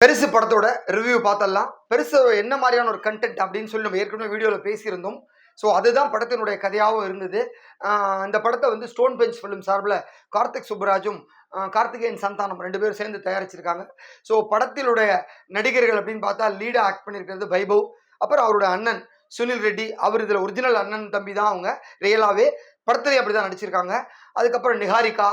பெருசு படத்தோட ரிவ்யூ பார்த்தலாம் பெருசு என்ன மாதிரியான ஒரு கண்டென்ட் அப்படின்னு சொல்லி நம்ம ஏற்கனவே வீடியோவில் பேசியிருந்தோம். ஸோ அதுதான் படத்தினுடைய கதையாகவும் இருந்தது. அந்த இந்த படத்தை வந்து ஸ்டோன் பெஞ்ச் ஃபிலிம் சார்பில் கார்த்திக் சுப்புராஜும் கார்த்திகேயன் சந்தானம் ரெண்டு பேரும் சேர்ந்து தயாரிச்சிருக்காங்க. ஸோ படத்திலுடைய நடிகர்கள் அப்படின்னு பார்த்தா லீடாக ஆக்ட் பண்ணியிருக்கிறது வைபவ் அப்புறம் அவரோட அண்ணன் சுனில் ரெட்டி. அவர் இதில் ஒரிஜினல் அண்ணன் தம்பி தான் அவங்க ரியலாகவே படத்துலேயே அப்படி தான் நடிச்சிருக்காங்க. அதுக்கப்புறம் நிஹாரிகா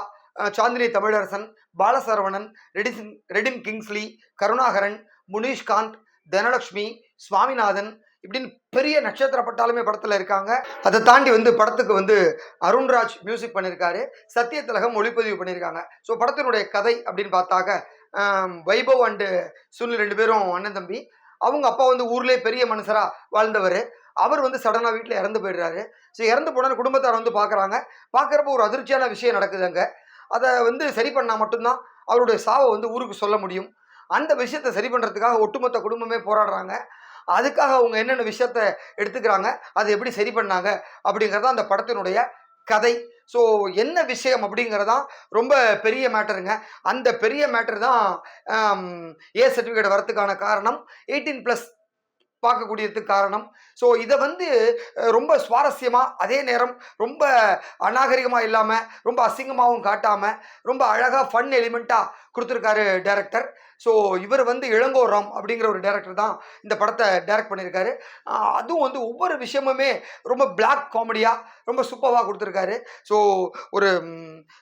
சாந்தினி தமிழரசன் பாலசரவணன் ரெடிசின் ரெடின் கிங்ஸ்லி கருணாகரன் முனீஷ்காந்த் தனலக்ஷ்மி சுவாமிநாதன் இப்படின்னு பெரிய நட்சத்திர பட்டாலுமே படத்தில் இருக்காங்க. அதை தாண்டி வந்து படத்துக்கு வந்து அருண்ராஜ் மியூசிக் பண்ணியிருக்காரு சத்யதிலகம் ஒளிப்பதிவு பண்ணியிருக்காங்க ஸோ படத்தினுடைய கதை அப்படின்னு பார்த்தாக்க வைபவ் அண்டு சுனில் ரெண்டு பேரும் அண்ணன் தம்பி. அவங்க அப்பா வந்து ஊர்லேயே பெரிய மனுஷராக வாழ்ந்தவர். அவர் வந்து சடனாக வீட்டில் இறந்து போயிடுறாரு. ஸோ இறந்து போனோன்னு குடும்பத்தார் வந்து பார்க்குறாங்க பார்க்குறப்ப ஒரு அதிர்ச்சியான விஷயம் நடக்குது அங்கே அதை வந்து சரி பண்ணால் மட்டும்தான் அவருடைய சாவை வந்து ஊருக்கு சொல்ல முடியும். அந்த விஷயத்தை சரி பண்ணுறதுக்காக ஒட்டுமொத்த குடும்பமே போராடுறாங்க. அதுக்காக அவங்க என்னென்ன விஷயத்த எடுத்துக்கிறாங்க அதை எப்படி சரி பண்ணாங்க அப்படிங்கிறது அந்த படத்தினுடைய கதை. ஸோ என்ன விஷயம் அப்படிங்கிறதான் ரொம்ப பெரிய மேட்டருங்க. அந்த பெரிய மேட்டர் தான் ஏ சர்டிஃபிகேட் வரதுக்கான காரணம். எயிட்டீன் ப்ளஸ் பார்க்கக்கூடியதுக்கு காரணம். ஸோ இதை வந்து ரொம்ப சுவாரஸ்யமாக அதே நேரம் ரொம்ப அநாகரிகமாக இல்லாமல் ரொம்ப அசிங்கமாகவும் காட்டாமல் ரொம்ப அழகாக ஃபன் எலிமெண்ட்டாக கொடுத்துருக்காரு டேரக்டர் ஸோ இவர் வந்து இளங்கோராம் அப்படிங்கிற ஒரு டேரக்டர் தான் இந்த படத்தை டைரக்ட் பண்ணியிருக்காரு. அதுவும் வந்து ஒவ்வொரு விஷயமுமே ரொம்ப பிளாக் காமெடியாக ரொம்ப சூப்பராக கொடுத்துருக்காரு. ஸோ ஒரு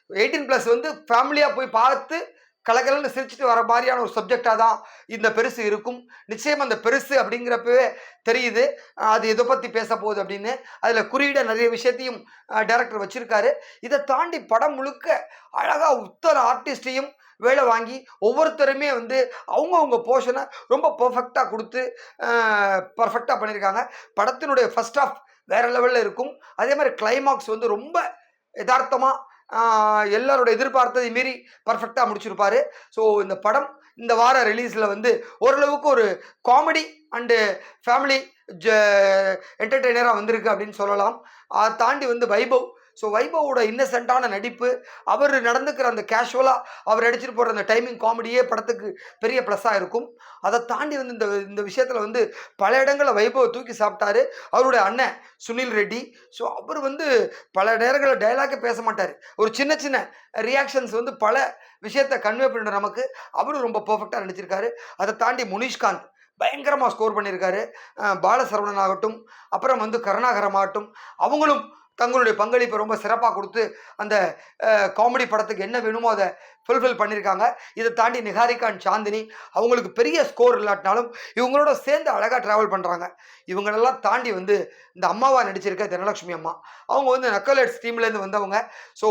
எயிட்டீன் ப்ளஸ் வந்து ஃபேமிலியாக போய் பார்த்து கலகலன்னு சிரிச்சுட்டு வர மாதிரியான ஒரு சப்ஜெக்டாக தான் இந்த பெருசு இருக்கும். நிச்சயம் அந்த பெருசு அப்படிங்கிறப்பவே தெரியுது. அது எதை பற்றி பேச போகுது அப்படின்னு. அதில் குறியீட நிறைய விஷயத்தையும் டேரக்டர் வச்சுருக்காரு. இதை தாண்டி படம் முழுக்க அழகாக உத்தர ஆர்டிஸ்டையும் வேலை வாங்கி ஒவ்வொருத்தருமே வந்து அவங்கவுங்க போர்ஷனை ரொம்ப பர்ஃபெக்டாக கொடுத்து பர்ஃபெக்டாக பண்ணியிருக்காங்க படத்தினுடைய ஃபர்ஸ்ட் ஆஃப் வேற லெவலில் இருக்கும். அதே மாதிரி கிளைமாக்ஸ் வந்து ரொம்ப யதார்த்தமாக எல்லாரோட எதிர்பார்த்ததை மீறி பர்ஃபெக்டாக முடிச்சிருப்பாரு. ஸோ இந்த படம் இந்த வார ரிலீஸில் வந்து ஓரளவுக்கு ஒரு காமெடி அண்டு ஃபேமிலி ஜ என்டர்டெய்னராக வந்திருக்கு அப்படின்னு சொல்லலாம். அதை தாண்டி வந்து வைபவ் ஸோ வைபவோட இன்னசென்ட்டான நடிப்பு அவர் நடந்துக்கிற அந்த கேஷுவலாக அவர் அடிச்சிட்டு போகிற அந்த டைமிங் காமெடியே படத்துக்கு பெரிய ப்ளஸ்ஸாக இருக்கும். அதை தாண்டி வந்து இந்த இந்த விஷயத்தில் வந்து பல இடங்களில் வைபவ தூக்கி சாப்பிட்டாரு அவருடைய அண்ணன் சுனில் ரெட்டி. ஸோ அவர் வந்து பல நேரங்களில் டைலாக்கே பேச மாட்டார். ஒரு சின்ன சின்ன ரியாக்ஷன்ஸ் வந்து பல விஷயத்தை கன்வே பண்ணுற நமக்கு அவரும் ரொம்ப பர்ஃபெக்டாக நடிச்சிருக்காரு. அதை தாண்டி முனிஷ்காந்த் பயங்கரமாக ஸ்கோர் பண்ணியிருக்காரு பாலசரவணன் ஆகட்டும் அப்புறம் வந்து கருணாகரம் ஆகட்டும் அவங்களும் தங்களுடைய பங்களிப்பை ரொம்ப சிறப்பாக கொடுத்து அந்த காமெடி படத்துக்கு என்ன வேணுமோ அதை ஃபுல்ஃபில் பண்ணியிருக்காங்க இதை தாண்டி நிகாரிகான் சாந்தினி அவங்களுக்கு பெரிய ஸ்கோர் இல்லாட்டினாலும் இவங்களோட சேர்ந்து அழகாக ட்ராவல் பண்ணுறாங்க இவங்களெல்லாம் தாண்டி வந்து இந்த அம்மாவா நடிச்சிருக்க தனலட்சுமி அம்மா அவங்க வந்து நக்கலேட்ஸ் டீம்லேருந்து வந்தவங்க. ஸோ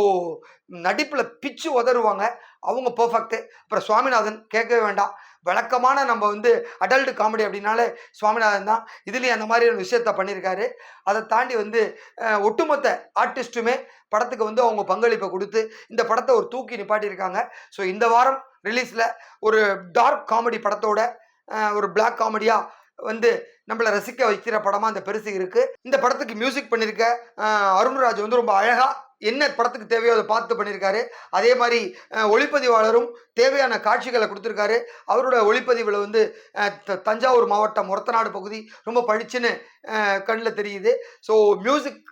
நடிப்பில் பிச்சு உதறுவாங்க. அவங்க பர்ஃபெக்ட்டு அப்புறம் சுவாமிநாதன் கேட்கவே வேண்டாம். வழக்கமான நம்ம வந்து அடல்ட் காமெடி அப்படின்னாலே சுவாமிநாதன் தான். இதுலேயும் அந்த மாதிரி ஒரு விஷயத்த பண்ணியிருக்காரு அதை தாண்டி வந்து ஒட்டுமொத்த ஆர்டிஸ்ட்டுமே படத்துக்கு வந்து அவங்க பங்களிப்பை கொடுத்து இந்த படத்தை ஒரு தூக்கி நிப்பாட்டியிருக்காங்க. ஸோ இந்த வாரம் ரிலீஸில் ஒரு டார்க் காமெடி படத்தோட ஒரு பிளாக் காமெடியாக வந்து நம்மளை ரசிக்க வைக்கிற படமாக அந்த பெருசு இருக்குது இந்த படத்துக்கு மியூசிக் பண்ணியிருக்க அருண்ராஜ் வந்து ரொம்ப அழகாக என்ன படத்துக்கு தேவையோ அதை பார்த்து பண்ணியிருக்காரு அதே மாதிரி ஒளிப்பதிவாளரும் தேவையான காட்சிகளை கொடுத்துருக்காரு. அவரோட ஒளிப்பதிவில் வந்து தஞ்சாவூர் மாவட்டம் ஒரத்தநாடு பகுதி ரொம்ப பழிச்சுன்னு கண்ணில் தெரியுது. ஸோ மியூசிக்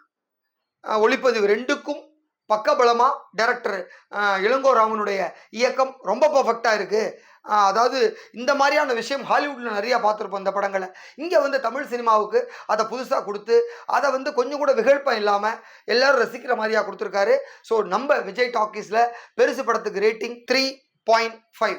ஒளிப்பதிவு ரெண்டுக்கும் பக்கபலமாக டேரக்டர் இளங்கோ ராமனுடைய இயக்கம் ரொம்ப பர்ஃபெக்டாக இருக்குது அதாவது இந்த மாதிரியான விஷயம் ஹாலிவுட்டில் நிறையா பார்த்துருப்போம் இந்த படங்களை. இங்கே வந்து தமிழ் சினிமாவுக்கு அதை புதுசாக கொடுத்து அதை வந்து கொஞ்சம் கூட விகழ்ப்பம் இல்லாமல் எல்லோரும் ரசிக்கிற மாதிரியாக கொடுத்துருக்காரு. ஸோ நம்ம விஜய் டாக்கீஸில் பெருசு படத்துக்கு ரேட்டிங் த்ரீ பாயிண்ட் ஃபைவ்